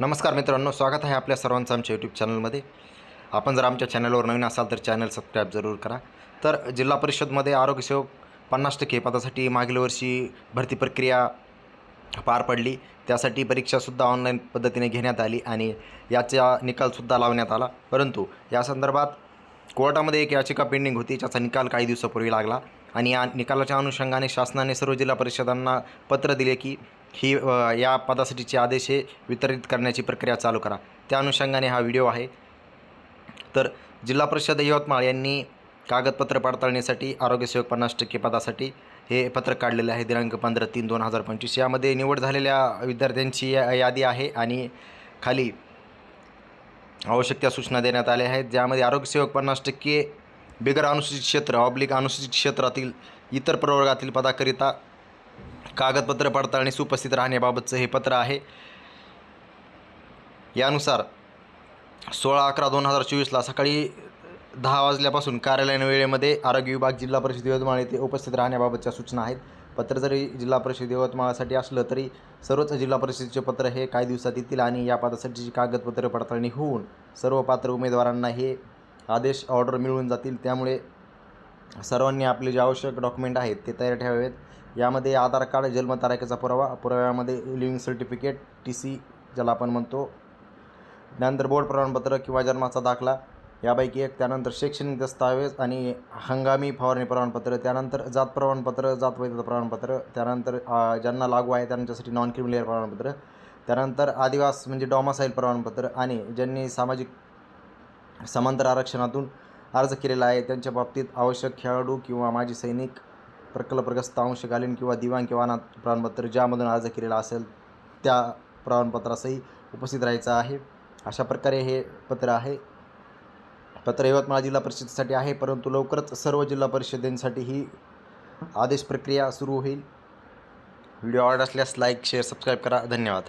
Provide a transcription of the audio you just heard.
नमस्कार मित्रांनो स्वागत आहे आपल्या सर्वांचं आमच्या यूट्यूब चॅनलमध्ये आपण जर आमच्या चॅनलवर नवीन असाल तर चॅनल सबस्क्राईब जरूर करा. तर जिल्हा परिषदमध्ये आरोग्यसेवक पन्नास टक्के पदासाठी मागील वर्षी भरती प्रक्रिया पार पडली. त्यासाठी परीक्षासुद्धा ऑनलाईन पद्धतीने घेण्यात आली आणि याचा निकालसुद्धा लावण्यात आला. परंतु या संदर्भात कोर्टामध्ये एक याचिका पेंडिंग होती ज्याचा निकाल काही दिवसापूर्वी लागला. आणि या निकालाच्या अनुषंगाने शासनाने सर्व जिल्हा परिषदांना पत्र दिले की ही या पदासाठीचे आदेश हे वितरित करण्याची प्रक्रिया चालू करा. त्या अनुषंगाने हा व्हिडिओ आहे. तर जिल्हा परिषद यवतमाळ यांनी कागदपत्र पडताळणीसाठी आरोग्यसेवक पन्नास टक्के पदासाठी हे पत्र काढलेले आहे. दिनांक पंधरा तीन दोन हजार पंचवीस. यामध्ये निवड झालेल्या विद्यार्थ्यांची या- यादी आहे आणि खाली आवश्यक त्या सूचना देण्यात आल्या आहेत. ज्यामध्ये आरोग्यसेवक पन्नास टक्के बिगर अनुसूचित क्षेत्र ऑब्लिक अनुसूचित क्षेत्रातील इतर प्रवर्गातील पदाकरिता कागदपत्र पडताळणीस उपस्थित राहण्याबाबतचं हे पत्र आहे. यानुसार सोळा अकरा दोन हजार चोवीसला सकाळी दहा वाजल्यापासून कार्यालयीन वेळेमध्ये आरोग्य विभाग जिल्हा परिषद यवतमाळ येथे उपस्थित राहण्याबाबतच्या सूचना आहेत. पत्र जरी जिल्हा परिषद यवतमाळासाठी असलं तरी सर्वच जिल्हा परिषदेचे पत्र हे काही दिवसात येतील आणि या पदासाठीची कागदपत्र पडताळणी होऊन सर्व पात्र उमेदवारांना हे आदेश ऑर्डर मिळून जातील. त्यामुळे सर्वांनी आपले जे आवश्यक डॉक्युमेंट आहेत ते तयार ठेवावेत. यामध्ये आधार कार्ड जन्मतारखेचा पुरावा पुराव्यामध्ये लिव्हिंग सर्टिफिकेट टी सी ज्याला आपण म्हणतो त्यानंतर बोर्ड प्रमाणपत्र किंवा जन्माचा दाखला यापैकी एक. त्यानंतर शैक्षणिक दस्तावेज आणि हंगामी फवारणी प्रमाणपत्र त्यानंतर जात प्रमाणपत्र जात वैधता प्रमाणपत्र त्यानंतर ज्यांना लागू आहे त्यांच्यासाठी नॉन क्रिमिलेअर प्रमाणपत्र त्यानंतर आदिवास म्हणजे डॉमासाईल प्रमाणपत्र आणि ज्यांनी सामाजिक समांतर आरक्षणातून अर्ज केलेला आहे. त्यांच्या बाबतीत आवश्यक खेळाडू किंवा माजी सैनिक प्रकल्पग्रस्त अंशकालीन किंवा दिवाण किंवा अनाथ प्रमाणपत्र ज्यामधून अर्ज केलेला असेल त्या प्रमाणपत्रासही उपस्थित राहायचं आहे. अशा प्रकारे हे पत्र आहे. पत्र यवतमाळ जिल्हा परिषदेसाठी आहे परंतु लवकरच सर्व जिल्हा परिषदेसाठी ही आदेश प्रक्रिया सुरू होईल. व्हिडिओ आवडत असल्यास लाईक शेअर सबस्क्राईब करा. धन्यवाद.